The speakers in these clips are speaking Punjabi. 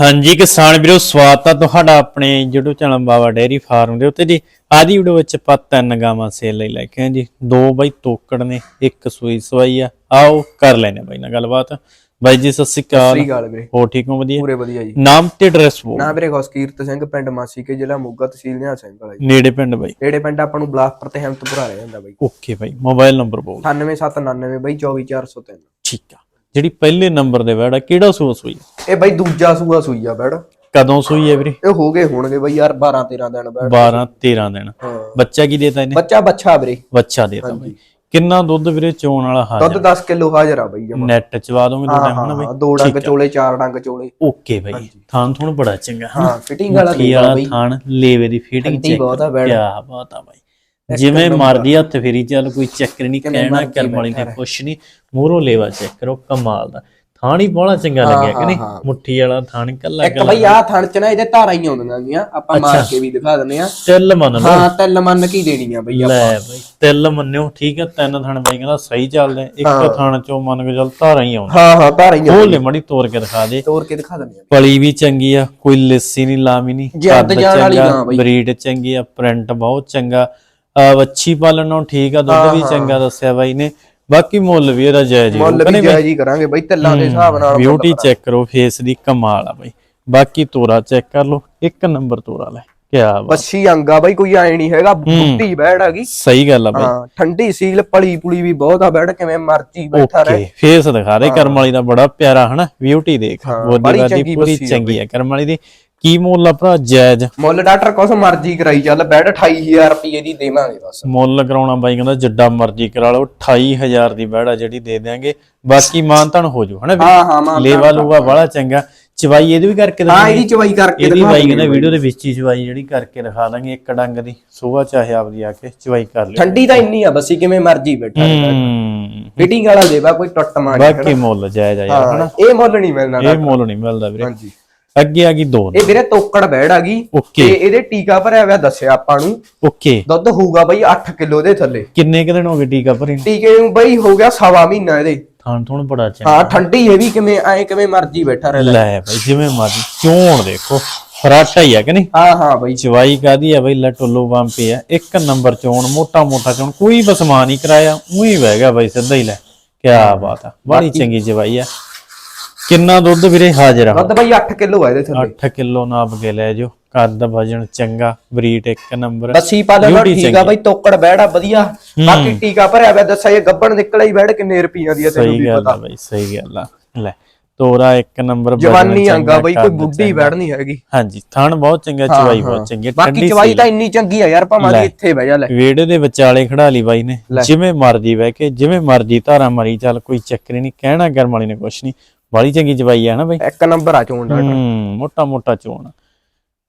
ਹਾਂਜੀ ਕਿਸਾਨ ਵੀਰੋ ਸਵਾਗਤ ਆ ਤੁਹਾਡਾ ਆਪਣੇ YouTube channel Baba dairy farm ਦੇ ਉੱਤੇ ਜੀ। ਅੱਜ ਦੀ ਵੀਡੀਓ ਵਿੱਚ ਆਪਾਂ ਤਿੰਨ ਗਾਵਾਂ ਸੇਲ ਲਈ ਲੈ ਕੇ ਆਏ ਜੀ। ਦੋ ਬਾਈ ਤੋਕੜ ਨੇ ਇੱਕ ਸੂਈ ਸਵਾਈ ਆ। ਆਓ ਕਰ ਲੈਨੇ ਬਾਈ ਨਾਲ ਗੱਲਬਾਤ। ਬਾਈ ਜੀ ਸਤਿ ਸ਼੍ਰੀ ਅਕਾਲ। ਸਹੀ ਗੱਲ ਵੀਰੇ। ਹੋ ਠੀਕ ਹੋ? ਵਧੀਆ? ਪੂਰੇ ਵਧੀਆ ਜੀ। ਨਾਮ ਤੇ ਐਡਰੈਸ ਬੋ ਨਾ ਵੀਰੇ ਖੁਸ਼ਕੀਰਤ ਸਿੰਘ ਪਿੰਡ ਮਾਸੀ ਕੇ ਜ਼ਿਲ੍ਹਾ ਮੋਗਾ ਤਹਿਸੀਲ ਨਿਹਾਲ ਸਿੰਘ ਵਾਲਾ ਜੀ। ਨੇੜੇ ਪਿੰਡ ਬਾਈ? ਨੇੜੇ ਪਿੰਡ ਆਪਾਂ ਨੂੰ ਬਲਾਸਪੁਰ ਤੇ ਹਮਤਪੁਰਾ ਰਹਿ ਜਾਂਦਾ ਬਾਈ। ਓਕੇ ਬਾਈ ਮੋਬਾਈਲ ਨੰਬਰ ਬੋਲ 98799 ਬਾਈ 24403 ਠੀਕ ਆ। ਜਿਹੜੀ ਪਹਿਲੇ ਨੰਬਰ ਦੇ ਵੜਾ ਕਿਹੜਾ ਸੂਆ ਸੂਈ ਇਹ ਬਾਈ ਦੂਜਾ ਸੂਆ ਸੂਈ ਆ ਬੈੜ ਕਦੋਂ ਸੂਈ ਹੈ ਵੀਰੇ? ਇਹ ਹੋ ਗਏ ਹੋਣਗੇ ਬਾਈ ਯਾਰ 12 13 ਦਿਨ ਬੈੜ 12 13 ਦਿਨ। ਬੱਚਾ ਕੀ ਦੇਤਾ ਇਹਨੇ? ਬੱਚਾ ਬੱਚਾ ਵੀਰੇ। ਬੱਚਾ ਦੇਤਾ ਬਾਈ। ਕਿੰਨਾ ਦੁੱਧ ਵੀਰੇ ਚੋਣ ਵਾਲਾ ਦੁੱਧ ਹਾਜ਼ਰ 10 ਕਿਲੋ ਹਾਜ਼ਰ ਆ ਬਾਈ ਜਮਾ। ਨੈਟ ਚਵਾ ਦੋਗੇ ਦੋ ਟਾਈਮ ਬਾਈ? ਦੋ ਡੰਗ ਚੋਲੇ ਚਾਰ ਡੰਗ ਚੋਲੇ। ਓਕੇ ਬਾਈ। ਥਾਨ ਥੋਣ ਬੜਾ ਚੰਗਾ ਹਾਂ ਫਿਟਿੰਗ ਵਾਲਾ ਦੇ ਬਾਈ। ਥਾਨ ਲੇਵੇ ਦੀ ਫਿਟਿੰਗ ਚੈੱਕ ਬਹੁਤ ਆ ਬੈੜ ਕੀ ਬਾਤ ਆ ਬਾਈ। ਜਿਵੇਂ ਮਰਦੀ ਹੱਥ ਫੇਰੀ ਚੱਲ ਕੋਈ ਚੱਕਰ ਨਹੀਂ ਕਹਿਣਾ ਕਰਮ ਵਾਲੀ ਨੇ ਕੁਛ ਨਹੀਂ ਮੂਹਰੋਂ ਲੇਵਾ ਚੈੱਕ ਕਰੋ ਕਮਾਲ ਦਾ। ਥਾਣ ਬੜਾ ਚੰਗਾ ਲੱਗਿਆ ਕਿ ਨਹੀਂ। ਮੁੱਠੀ ਵਾਲਾ ਥਾਣ ਕੱਲਾ ਇੱਕ ਬਾਈ ਆ ਥਣ ਚ ਨਾ ਇਹਦੇ ਧਾਰਾਂ ਹੀ ਆਉਂਦੀਆਂ ਗੀਆਂ ਆਪਾਂ ਮਾਰ ਕੇ ਵੀ ਦਿਖਾ ਦਿੰਨੇ ਆ ਤਿਲ ਮੰਨ ਲਓ। ਹਾਂ ਤਿੰਨ ਮੰਨ ਕੀ ਦੇਣੀ ਆ ਬਈ ਲੈ ਬਾਈ ਤਿਲ ਮੰਨਿਓ ਠੀਕ ਹੈ ਤਿੰਨ ਥਾਣ ਬਾਈ ਕਹਿੰਦਾ ਸਹੀ ਚੱਲਦਾ ਇੱਕ ਥਾਣ ਚੋਂ ਮੰਨ ਕੇ ਚੱਲ ਧਾਰਾਂ ਹੀ ਆਉਂਦਾ ਹਾਂ ਹਾਂ ਧਾਰਾਂ ਹੀ ਉਹ ਲੈ ਮੜੀ ਤੋੜ ਕੇ ਦਿਖਾ ਦੇ। ਤੋੜ ਕੇ ਦਿਖਾ ਦਿੰਨੇ ਆ ਪਲੀ ਵੀ ਚੰਗੀ ਆ ਕੋਈ ਲਿੱਸੀ ਨਹੀਂ ਲਾਮੀ ਨਹੀਂ ਜੱਦ ਜਾਣ ਵਾਲੀ ਗਾਂ ਬਈ। ਬਰੀਡ ਚੰਗੀ ਆ ਪ੍ਰਿੰਟ ਬਹੁਤ ਚੰਗਾ। ਆ ਵੱਛੀ ਪਾਲਣ ਨੂੰ ਠੀਕ ਆ ਦੁੱਧ ਵੀ ਚੰਗਾ ਦੱਸਿਆ ਬਾਈ ਨੇ। ਬਾਕੀ ਮੁੱਲ ਵੀ ਇਹਦਾ ਜਾਇਜ਼ ਹੀ ਮੁੱਲ ਵੀ ਜਾਇਜ਼ ਹੀ ਕਰਾਂਗੇ ਬਈ ਤਿੱਲਾਂ ਦੇ ਹਿਸਾਬ ਨਾਲ ਬਿਊਟੀ ਚੈੱਕ ਕਰੋ ਫੇਸ ਦੀ ਕਮਾਲ ਆ ਬਾਈ। ਬਾਕੀ ਤੋਰਾ ਚੈੱਕ ਕਰ ਲਓ ਇੱਕ ਨੰਬਰ ਤੋਰਾ ਲੈ ਕਿਆ ਬਾਤ। ਬੱਸੀ ਅੰਗਾ ਬਈ ਕੋਈ ਐ ਨਹੀਂ ਹੈਗਾ ਬੁੱਟੀ ਬੈੜ ਹੈਗੀ ਸਹੀ ਗੱਲ ਆ ਬਾਈ। ਹਾਂ ਠੰਡੀ ਸੀਲ ਪਲੀ ਪੁਲੀ ਵੀ ਬਹੁਤ ਆ ਬੈੜ ਕਿਵੇਂ ਮਰਜ਼ੀ ਬੈਠਾ ਰਹੇ। ਓਕੇ ਫੇਸ ਦਿਖਾ ਦੇ ਕਰਮ ਵਾਲੀ ਦਾ ਬੜਾ ਪਿਆਰਾ ਹਨਾ ਬਿਊਟੀ ਦੇਖ। ਵਾਦੀ ਚੰਗੀ ਪੂਰੀ ਚੰਗੀ ਆ ਕਰਮ ਵਾਲੀ ਦੀ। ਕੀ ਮੁੱਲ ਆ ਭਰਾ ਜਾਇਜ਼? ਮੁੱਲ ਡਾਕਟਰ ਕੋਸ ਮਰਜ਼ੀ ਕਰਾਈ ਚੱਲ ਬੈੜ 28000 ਰੁਪਏ ਦੀ ਦੇਵਾਂਗੇ ਬਸ। ਮੁੱਲ ਕਰਾਉਣਾ ਬਾਈ ਕਹਿੰਦਾ ਜਿੱਡਾ ਮਰਜ਼ੀ ਕਰਾ ਲਓ 28000 ਦੀ ਬਹਿੜਾ ਜਿਹੜੀ ਦੇ ਦਿਆਂਗੇ। ਬਾਕੀ ਮਾਨਤਨ ਹੋ ਜੂ ਹਨਾ ਹਾਂ ਹਾਂ ਮਾਂ ਲੇਵਾ ਲੂਗਾ ਬੜਾ ਚੰਗਾ। ਚਵਾਈ ਇਹਦੀ ਵੀ ਕਰਕੇ ਹਾਂ ਇਹਦੀ ਚਵਾਈ ਕਰਕੇ ਇਹਦੀ ਬਾਈ ਕਹਿੰਦਾ ਵੀਡੀਓ ਦੇ ਵਿੱਚ ਹੀ ਚਵਾਈ ਜਿਹੜੀ ਕਰਕੇ ਦਿਖਾ ਦਾਂਗੇ ਇੱਕ ਡੰਗ ਦੀ ਸੁਬਾ ਚਾਹੇ ਆਪਦੀ ਆ ਕੇ ਚਵਾਈ ਕਰ ਲਿਓ। ਠੰਡੀ ਤਾਂ ਇੰਨੀ ਆ ਬੱਸੀ ਕਿਵੇਂ ਮਰਜ਼ੀ ਬੈਠਾ ਫਿਟਿੰਗ ਵਾਲਾ ਦੇਵਾ ਕੋਈ ਟੁੱਟ ਮਾਰ ਬਾਕੀ ਮੁੱਲ ਜਾਇਜ਼ ਆ ਯਾਰ ਹਾਂ ਇਹ ਮੁੱਲ ਨਹੀਂ ਮਿਲਣਾ ਇਹ ਮੁੱਲ ਨਹੀਂ ਮਿਲਦਾ ਵੀਰੇ। ਹਾਂਜੀ। ਅੱਗੇ ਆ ਗਈ ਦੋ ਇਹ ਵੀਰੇ ਤੋਕੜ ਬੈੜ ਆ ਗਈ। ਤੇ ਇਹਦੇ ਟੀਕਾ ਭਰਿਆ ਹੋਇਆ ਦੱਸਿਆ ਆਪਾਂ ਨੂੰ। ਓਕੇ। ਦੁੱਧ ਹੋਊਗਾ ਬਈ 8 ਕਿਲੋ ਦੇ ਥੱਲੇ। ਕਿੰਨੇ ਕੁ ਦਿਨ ਹੋ ਗਏ ਟੀਕਾ ਭਰੀ ਨੂੰ? ਟੀਕੇ ਨੂੰ ਬਈ ਹੋ ਗਿਆ ਸਵਾ ਮਹੀਨਾ ਇਹਦੇ। ਥਾਣ ਥੋਣ ਬੜਾ ਚੰਗਾ। ਹਾਂ ਠੰਡੀ ਇਹ ਵੀ ਕਿਵੇਂ ਐ ਕਿਵੇਂ ਮਰਜ਼ੀ ਬੈਠਾ ਰਹੇ ਲੈ। ਬਾਈ ਜਿਵੇਂ ਮਰਜ਼ੀ। ਚੋਣ ਦੇਖੋ ਫਰਾਟਾ ਹੀ ਆ ਕਿ ਨਹੀਂ? ਹਾਂ ਹਾਂ ਬਈ। ਚਵਾਈ ਕਾਦੀ ਆ ਬਈ? ਲਟੋਲੋ ਬੰਪੇ ਆ। ਇੱਕ ਨੰਬਰ ਚੋਣ ਮੋਟਾ ਮੋਟਾ ਚੋਣ ਕੋਈ ਬਸਮਾਨ ਨਹੀਂ ਕਰਾਇਆ ਉਹੀ ਬਹਿ ਗਿਆ ਬਈ ਸਿੱਧਾ ਹੀ ਲੈ। ਕਿਆ ਬਾਤ ਆ। ਬੜੀ ਚੰਗੀ ਚਵਾਈ ਆ। ਕਿੰਨਾ ਦੁੱਧ ਵੀਰੇ? ਹਾਜ਼ਰ ਆ। ਦੁੱਧ ਬਈ 8 ਕਿਲੋ ਆ ਇਹਦੇ ਥੱਲੇ। 8 ਕਿਲੋ ਨਾਪ ਕੇ ਲੈ ਜੋ ਕੱਦ ਵਜਨ ਚੰਗਾ ਬਰੀਟ ਇੱਕ ਨੰਬਰ। ਬੱਸੀ ਨਾਲ Beauty ਠੀਕ ਆ ਬਈ ਤੋਕੜ ਬੈੜਾ ਵਧੀਆ। ਬਾਕੀ ਟੀਕਾ ਭਰਿਆ ਹੋਇਆ ਦੱਸਿਆ ਇਹ ਗੱਬਣ ਨਿਕਲਿਆ ਹੀ ਬੈੜ ਕਿੰਨੇ ਰੁਪਈਆਂ ਦੀ ਆ ਤੈਨੂੰ ਵੀ ਪਤਾ। ਬਈ ਸਹੀ ਗੱਲ ਆ। ਲੈ ਤੋਰਾ ਇੱਕ ਨੰਬਰ ਜਵਾਨੀ ਆਂਗਾ ਬਈ ਕੋਈ ਬੁੱਢੀ। ਬੈੜ ਨਹੀਂ ਹੈਗੀ। ਹਾਂਜੀ ਥਣ ਬਹੁਤ ਚੰਗਾ ਚਵਾਈ ਬਹੁਤ ਚੰਗੀ ਬਾਕੀ ਚਵਾਈ ਤਾਂ ਇੰਨੀ ਚੰਗੀ ਆ ਯਾਰ ਭਾਵੇਂ ਦੀ ਇੱਥੇ ਬਹਿ ਜਾ ਲੈ। ਵੇੜੇ ਦੇ ਵਿਚਾਲੇ ਖੜਾ ਲਈ ਬਾਈ ਨੇ। ਜਿਵੇਂ ਮਰਜ਼ੀ ਬਹਿ ਕੇ ਜਿਵੇਂ ਮਰਜ਼ੀ ਧਾਰਾ ਮਰੀ ਚੱਲ ਕੋਈ ਚੱਕਰ ਨਹੀਂ ਕਹਿਣਾ ਕਰਮ ਵਾਲੀ ਨੇ ਕੁਛ ਨਹੀਂ। ਬੜੀ ਚੰਗੀ ਚਵਾਈ ਆ ਨਾ ਬਾਈ। ਇੱਕ ਨੰਬਰ ਆ ਚੋਣ ਡਾਕਟਰ। ਹੂੰ ਮੋਟਾ ਮੋਟਾ ਚੋਣ।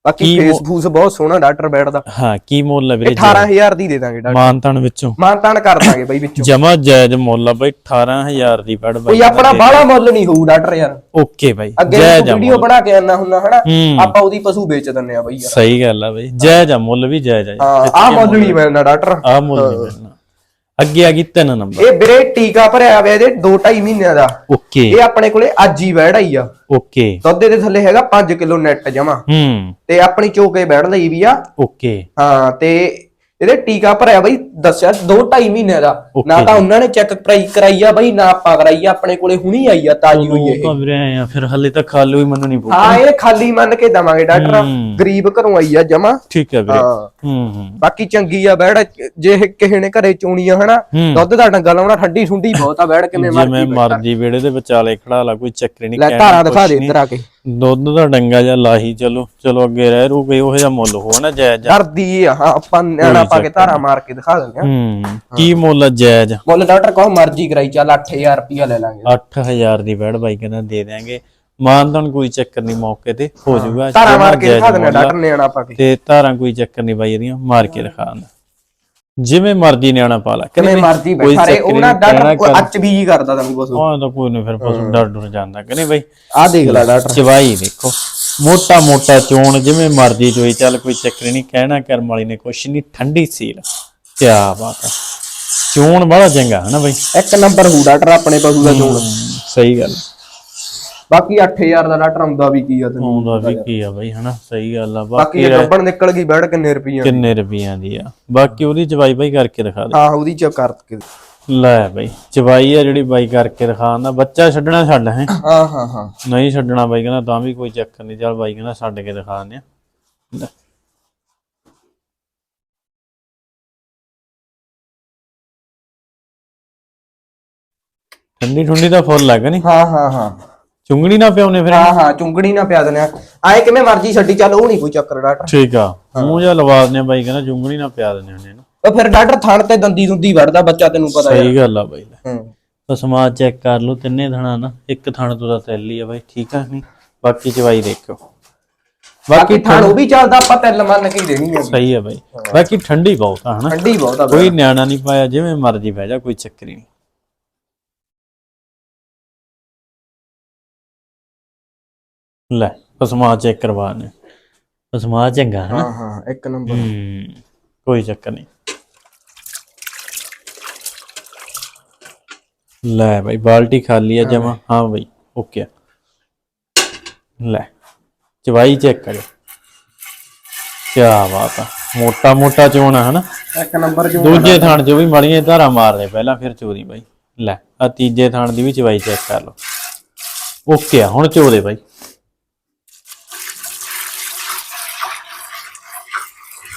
ਬਾਕੀ ਫੇਸ ਫੂਸ ਬਹੁਤ ਸੋਹਣਾ ਡਾਕਟਰ ਬੈੜ ਦਾ। ਹਾਂ ਕੀ ਮੁੱਲ ਆ ਵੀਰੇ 18000 ਦੀ ਦੇ ਦਾਂਗੇ ਡਾਕਟਰ। ਮਾਨਤਨ ਵਿੱਚੋਂ। ਮਾਨਤਾਨ ਕਰ ਦਾਂਗੇ ਬਈ ਵਿੱਚੋਂ। ਜਮਾ ਜਾਇਜ਼ ਮੁੱਲ ਆ ਬਾਈ 18000 ਦੀ ਪੜ ਬਾਈ। ਕੋਈ ਆਪਣਾ ਬਾਹਲਾ ਮੁੱਲ ਨਹੀਂ ਹੋਊ ਡਾਕਟਰ ਯਾਰ। ਓਕੇ ਬਾਈ ਜਾਇਜ਼ ਆ ਵੀਡੀਓ ਬਣਾ ਕੇ ਹੁੰਦਾ ਹਨਾ ਹੂੰ। ਆਪਾਂ ਉਹਦੀ ਪਸ਼ੂ ਵੇਚ ਦਿੰਨੇ ਆ ਬਈ ਯਾਰ। ਸਹੀ ਗੱਲ ਆ ਬਾਈ ਜਾਇਜ਼ ਆ ਮੁੱਲ ਵੀ ਜਾਇਜ਼ ਆ। ਹਾਂ ਆ ਮੁੱਲ ਨਹੀਂ ਮਿਲਣਾ ਡਾਕਟਰ। ਆ ਮੁੱਲ ਨਹੀਂ ਮਿਲਣਾ। ਅੱਗੇ ਆ ਗਈ ਤਿੰਨ ਨੰਬਰ। ਇਹ ਵੀਰੇ ਟੀਕਾ ਭਰਿਆ ਹੋਇਆ ਇਹਦੇ 2.5 ਮਹੀਨਿਆਂ ਦਾ। ਓਕੇ। ਇਹ ਆਪਣੇ ਕੋਲੇ ਅੱਜ ਹੀ ਬੈੜ ਆਈ ਆ। ਓਕੇ। ਦੁੱਧ ਦੇ ਥੱਲੇ ਹੈਗਾ 5 ਕਿਲੋ ਨੈਟ ਜਮਾ। ਹੂੰ। ਤੇ ਆਪਣੀ ਚੋਕੇ ਬੈੜ ਲਈ ਵੀ ਆ। ਓਕੇ। ਹਾਂ ਤੇ ਇਹਦੇ ਟੀਕਾ ਭਰਿਆ ਬਈ ਦੱਸਿਆ 2.5 ਮਹੀਨਿਆਂ ਦਾ। ਨਾ ਤਾਂ ਉਹਨਾਂ ਨੇ ਚੈੱਕ ਕਰਾਈ ਕਰਾਈ ਆ ਬਈ ਨਾ ਆਪਾਂ ਕਰਾਈ ਆ ਆਪਣੇ ਕੋਲੇ ਹੁਣੀ ਆਈ ਆ ਤਾਜੀ ਹੋਈ ਇਹ। ਤਾਂ ਵੀਰੇ ਆਏ ਆ ਫਿਰ ਹੱਲੇ ਤਾਂ ਖਾਲੂ ਹੀ ਮੈਨੂੰ ਨਹੀਂ ਪਊ ਹਾਂ ਇਹ ਖਾਲੀ ਮੰਨ ਕੇ ਦਵਾਂਗੇ ਡਾਕਟਰ। ਗਰੀਬ ਘਰੋਂ ਆਈ ਆ ਜਮਾ। ਠੀਕ ਹੈ ਵੀਰੇ। ਹਾਂ। ਹੂੰ ਹੂੰ। ਬਾਕੀ ਚੰਗੀ ਆ ਬੈੜ ਜੇ ਕਿਸੇ ਨੇ ਘਰੇ ਚੋਣੀਆਂ ਹਨਾ। ਦੁੱਧ ਦਾ ਡੰਗਾ ਲਾਉਣਾ ਠੰਡੀ ਠੁੰਡੀ ਬਹੁਤ ਆ ਬੈੜ ਕਿਵੇਂ ਜਿਵੇਂ ਮਰਜ਼ੀ ਮਰਜ਼ੀ ਵੇੜੇ ਦੇ ਵਿਚਾਲੇ ਖੜਾ ਲਾ ਕੋਈ ਚੱਕਰ ਨਹੀਂ ਲੈ ਧਾਰਾਂ ਦਿਖਾ ਦੇ ਇੱਧਰ ਆ ਕੇ। ਦੁੱਧ ਦਾ ਡੰਗਾ ਜਾਂ ਲਾਹੀ ਚਲੋ ਚਲੋ ਅੱਗੇ ਰਹਿ ਰੂ ਗਈ ਉਹ ਜਿਹਾ ਮੁੱਲ ਹੋ ਨਾ ਜਾਇਜ਼। ਜਾ ਡਰਦੀ ਆ ਹਾਂ ਆਪਾਂ ਨਿਆਣਾ ਪਾ ਕੇ ਧਾਰਾਂ ਮਾਰ ਕੇ ਦਿਖਾ ਦਿੰਦੇ ਆ। ਹੂੰ ਕੀ ਮੁੱਲ ਆ ਜਾਇਜ਼? ਮੁੱਲ ਡਾਕਟਰ ਕਹੋ ਮਰਜ਼ੀ ਕਰਾਈ ਚੱਲ 8000 ਰੁਪਿਆ ਲੈ ਲਾਂਗੇ। 8000 ਦੀ ਬੈੜ ਬਾਈ ਕਹਿੰਦਾ ਦੇ ਦਿਆਂਗੇ। ਮਾਨਦਨ ਕੋਈ ਚੱਕਰ ਨਹੀਂ ਮੌਕੇ ਤੇ ਹੋ ਜਾਊਗਾ। ਧਾਰਾਂ ਮਾਰ ਕੇ ਦਿਖਾ ਦਿੰਦੇ। ਡਾਕਟਰ ਨਿਆਣਾ ਪਾ ਕੇ। ਤੇ ਧਾਰਾਂ ਕੋਈ ਚੱਕਰ ਨਹੀਂ ਬਾਈ ਇਹਦੀਆਂ ਮਾਰ ਕੇ ਦਿਖਾ ਦਿੰਦਾ। ਜਿਵੇਂ ਮਰਜ਼ੀ ਨਿਆਣਾ ਪਾ ਲਾ। ਕਿਵੇਂ ਮਰਜ਼ੀ ਕੋਈ ਬੈਠਾ ਰੇ ਚੱਕਰ ਉਹਨਾਂ ਕਰ- ਅੱਚ ਵੀ ਕਰਦਾ ਤੈਨੂੰ ਬਸ ਉਹ ਤਾਂ ਕੋਈ ਨਹੀਂ ਫਿਰ ਪਸ਼ੂ ਡਰ ਡਰ ਜਾਂਦਾ। ਕਿ ਨਹੀਂ ਬਾਈ ਆ ਦੇਖ ਲੈ ਡਾਕਟਰ। ਚਵਾਈ ਦੇਖੋ ਮੋਟਾ ਮੋਟਾ ਚੋਣ ਜਿਵੇਂ ਮਰਜ਼ੀ ਚੋਈ ਚੱਲ ਕੋਈ ਚੱਕਰ ਨਹੀਂ ਕਹਿਣਾ ਕਰਮ ਵਾਲੀ ਨੇ ਕੁਛ ਨਹੀਂ ਠੰਡੀ ਸੀਲ। ਕੀ ਬਾਤ ਹੈ ਚੋਣ ਬੜਾ ਚੰਗਾ ਹੈ ਨਾ ਬਾਈ? ਇੱਕ ਨੰਬਰ ਹੂ ਡਾਕਟਰ ਆਪਣੇ ਪਸ਼ੂ ਦਾ ਚੋਣ। ਸਹੀ ਗੱਲ। ਬਾਕੀ 8000 ਦਾ ਡਾਕਟਰ ਆਉਂਦਾ ਵੀ ਕੀ ਆ ਤੈਨੂੰ? ਆਉਂਦਾ ਵੀ ਕੀ ਆ ਬਾਈ ਹਨਾ? ਸਹੀ ਗੱਲ ਆ। ਬਾਕੀ ਬਾਕੀ ਇਹ ਗੱਬਣ ਨਿਕਲ ਗਈ ਬੈਠ ਕਿੰਨੇ ਰੁਪਈਆ ਕਿੰਨੇ ਰੁਪਈਆਂ ਦੀ ਆ? ਬਾਕੀ ਉਹਦੀ ਚਵਾਈ ਬਾਈ ਕਰਕੇ ਦਿਖਾ ਦੇ। ਹਾਂ ਉਹਦੀ ਚ ਕਰਕੇ ਲੈ ਬਾਈ ਚਵਾਈ ਆ ਜਿਹੜੀ ਬਾਈ ਕਰਕੇ ਦਿਖਾਉਂਦਾ ਬੱਚਾ ਛੱਡਣਾ ਛੱਡ ਹੈ। ਹਾਂ ਹਾਂ ਹਾਂ। ਨਹੀਂ ਛੱਡਣਾ ਬਾਈ ਕਹਿੰਦਾ ਤਾਂ ਵੀ ਕੋਈ ਚੱਕਰ ਨਹੀਂ। ਚੱਲ ਬਾਈ ਕਹਿੰਦਾ ਛੱਡ ਕੇ ਦਿਖਾ ਦਿੰਦੇ ਆ। ਲੈ। ਠੰਡੀ ਠੰਡੀ ਦਾ ਫੁੱਲ ਲੱਗ ਨਹੀਂ? ਹਾਂ ਹਾਂ ਹਾਂ। ਚੁੰਗਣੀ ਨਾ ਪਿਆਉਨੇ ਫਿਰ? ਹਾਂ ਹਾਂ ਚੁੰਗੜੀ ਨਾ ਪਿਆ ਦਨੇ ਆਏ ਕਿਵੇਂ ਮਰਜ਼ੀ ਛੱਡੀ ਚੱਲ ਉਹ ਨਹੀਂ ਕੋਈ ਚੱਕਰ ਡਾਕਟਰ। ਠੀਕ ਆ ਮੂੰਹ ਜਿਹਾ ਲਵਾ ਦਿੰਦੇ ਆ ਬਾਈ ਕਹਿੰਦਾ ਚੁੰਗਣੀ ਨਾ ਪਿਆ ਦਿੰਦੇ ਹੁੰਦੇ ਇਹਨੂੰ। ਉਹ ਫਿਰ ਡਾਕਟਰ ਥਣ ਤੇ ਦੰਦੀ ਦੁੰਦੀ ਵੜਦਾ ਬੱਚਾ ਤੈਨੂੰ ਪਤਾ ਸਹੀ ਗੱਲ ਆ ਬਾਈ। ਹੂੰ। ਤਾਂ ਸਮਾਜ ਚੈੱਕ ਕਰ ਲਓ ਤਿੰਨੇ ਥਣਾ ਨਾ ਇੱਕ ਥਣ ਤੋਂ ਤਾਂ ਤੈਲੀ ਆ ਬਾਈ ਠੀਕ ਆ ਨਹੀਂ? ਬਾਕੀ ਚਵਾਈ ਦੇਖਿਓ। ਬਾਕੀ ਥਣ ਉਹ ਵੀ ਚੱਲਦਾ ਆਪਾਂ ਤਿੰਨ ਮੰਨ ਕੇ ਹੀ ਦੇਣੀ ਹੈ ਸਹੀ ਆ ਬਾਈ। ਬਾਕੀ ਠੰਡੀ ਬਹੁਤ ਆ ਹਨਾ? ਠੰਡੀ ਬਹੁਤ ਆ ਕੋਈ ਨਿਆਣਾ ਨਹੀਂ ਪਾਇਆ ਜਿਵੇਂ ਮਰਜ਼ੀ ਬਹਿ ਜਾ ਕੋਈ ਚੱਕਰ ਹੀ ਨਹੀਂ। ਲੈ ਪਸਮਾ ਚੈੱਕ ਕਰਵਾਣੇ ਪਸਮਾ ਚੰਗਾ ਹੈ ਹਾਂ ਹਾਂ ਇੱਕ ਨੰਬਰ। ਹੂੰ ਕੋਈ ਚੱਕਰ ਨਹੀਂ। ਲੈ ਭਾਈ ਬਾਲਟੀ ਖਾਲੀ ਆ ਜਮਾ। ਹਾਂ ਭਾਈ ਓਕੇ। ਲੈ ਚਵਾਈ ਚੈੱਕ ਕਰਿਓ। ਕੀ ਬਾਤ ਆ। ਮੋਟਾ ਮੋਟਾ ਚੋਣ ਹਨਾ? ਇੱਕ ਨੰਬਰ ਜੋ ਦੂਜੇ ਥਾਣ 'ਚ ਵੀ ਮੜੀਆਂ ਧਾਰਾਂ ਮਾਰਦੇ ਪਹਿਲਾਂ ਫਿਰ ਚੋਰੀ ਬਾਈ। ਲੈ ਆ ਤੀਜੇ ਥਾਣ ਦੀ ਵੀ ਚਵਾਈ ਚੈੱਕ ਕਰ ਲਓ। ਓਕੇ ਆ ਹੁਣ ਚੋਦੇ ਬਾਈ।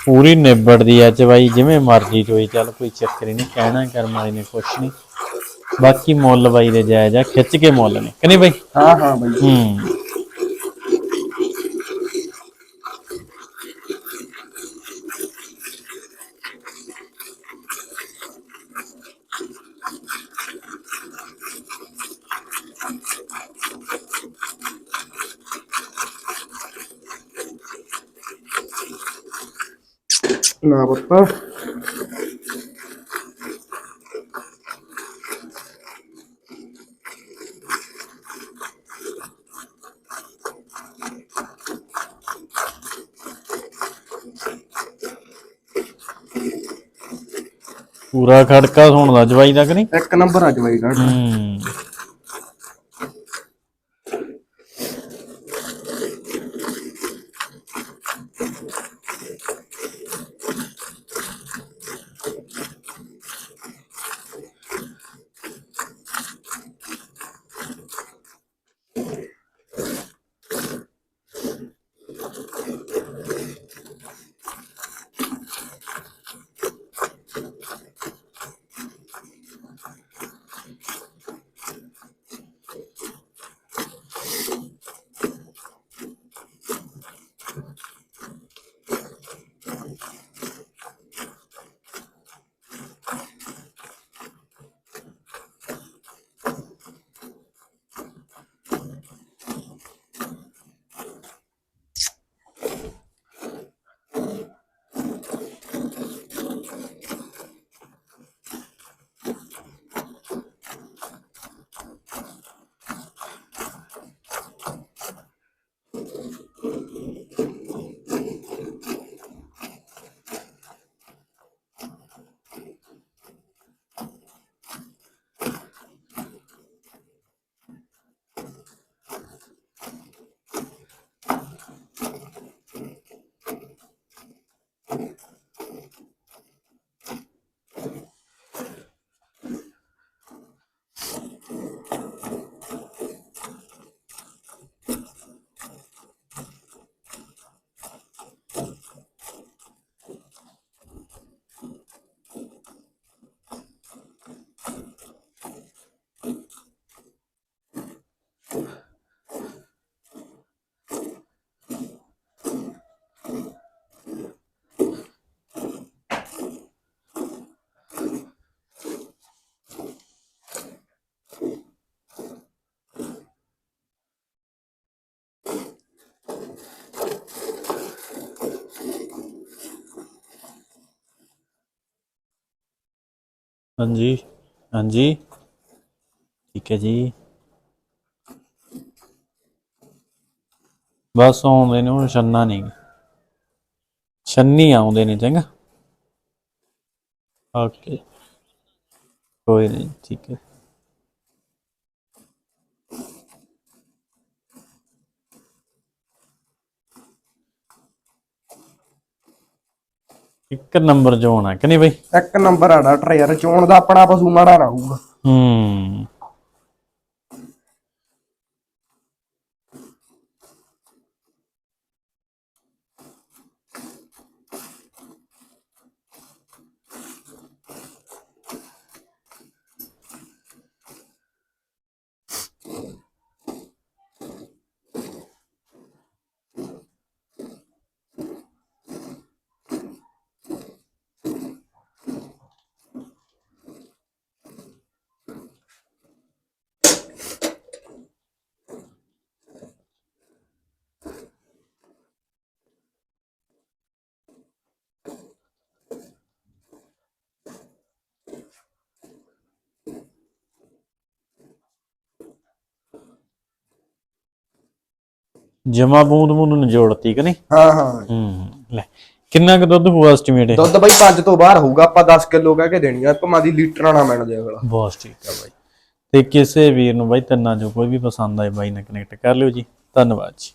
ਪੂਰੀ ਨਿਬੜਦੀ ਆ ਚਵਾਈ ਜਿਵੇਂ ਮਰਜ਼ੀ ਚੋਈ ਚੱਲ ਕੋਈ ਚੱਕਰ ਨਹੀਂ ਕਹਿਣਾ ਕਰਮ ਵਾਲੀ ਨੇ ਕੁਛ ਨਹੀਂ। ਬਾਕੀ ਮੁੱਲ ਬਾਈ ਦੇ ਜਾਇਜ਼ ਆ ਖਿੱਚ ਕੇ ਮੁੱਲ ਨੇ ਕਿ ਨਹੀਂ ਬਾਈ? ਹਾਂ ਹਾਂ ਬਈ। ਹੂੰ। ਨਾ ਪੁੱਤ। ਪੂਰਾ ਖੜਕਾ ਸੁਣਦਾ ਜਵਾਈ ਦਾ ਕਿ ਨਹੀਂ? ਇੱਕ ਨੰਬਰ ਆ ਜਵਾਈ ਡਾਕਟਰ ਹੂੰ। ਹਾਂਜੀ ਹਾਂਜੀ। ਠੀਕ ਹੈ ਜੀ। ਬਸ ਆਉਂਦੇ ਨੇ ਹੁਣ, ਛੰਨਾ ਨਹੀਂ। ਛੰਨੀ ਆਉਂਦੇ ਨੇ, ਚੰਗਾ। ਓਕੇ। ਕੋਈ ਨਹੀਂ, ਠੀਕ ਹੈ। ਇੱਕ ਨੰਬਰ ਜੋਨ ਆ ਕਿ ਨਹੀਂ ਬਈ? ਇੱਕ ਨੰਬਰ ਆ ਡਾਕਟਰ ਯਾਰ ਚੋਣ ਦਾ ਆਪਣਾ ਪਸ਼ੂ ਮਾੜਾ ਨਾ ਹੋਊਗਾ ਹੂੰ। ਜਮਾ ਬੂੰਦ ਬੂੰਦ ਨੂੰ ਜੋੜਤੀ ਕਿ ਨਹੀਂ? ਹਾਂ ਹਾਂ। ਹੂੰ ਲੈ ਕਿੰਨਾ ਕੁ ਦੁੱਧ ਹੋਊਗਾ ਐਸਟੀਮੇਟ ਦੁੱਧ ਬਈ 5 ਤੋਂ ਬਾਹਰ ਹੋਊਗਾ ਆਪਾਂ 10 ਕਿਲੋ ਕਹਿ ਕੇ ਦੇਣੀ ਆ ਭਮਾ ਦੀ ਲੀਟਰਾਂ ਨਾਲ ਮਿਲਦੇ ਅਗਲਾ। ਬਹੁਤ ਠੀਕ ਆ ਬਾਈ। ਤੇ ਕਿਸੇ ਵੀਰ ਨੂੰ ਬਾਈ ਤੰਨਾ ਜੋ ਕੋਈ ਵੀ ਪਸੰਦ ਆਏ ਬਾਈ ਨਾਲ ਕਨੈਕਟ ਕਰ ਲਿਓ ਜੀ। ਧੰਨਵਾਦ ਜੀ।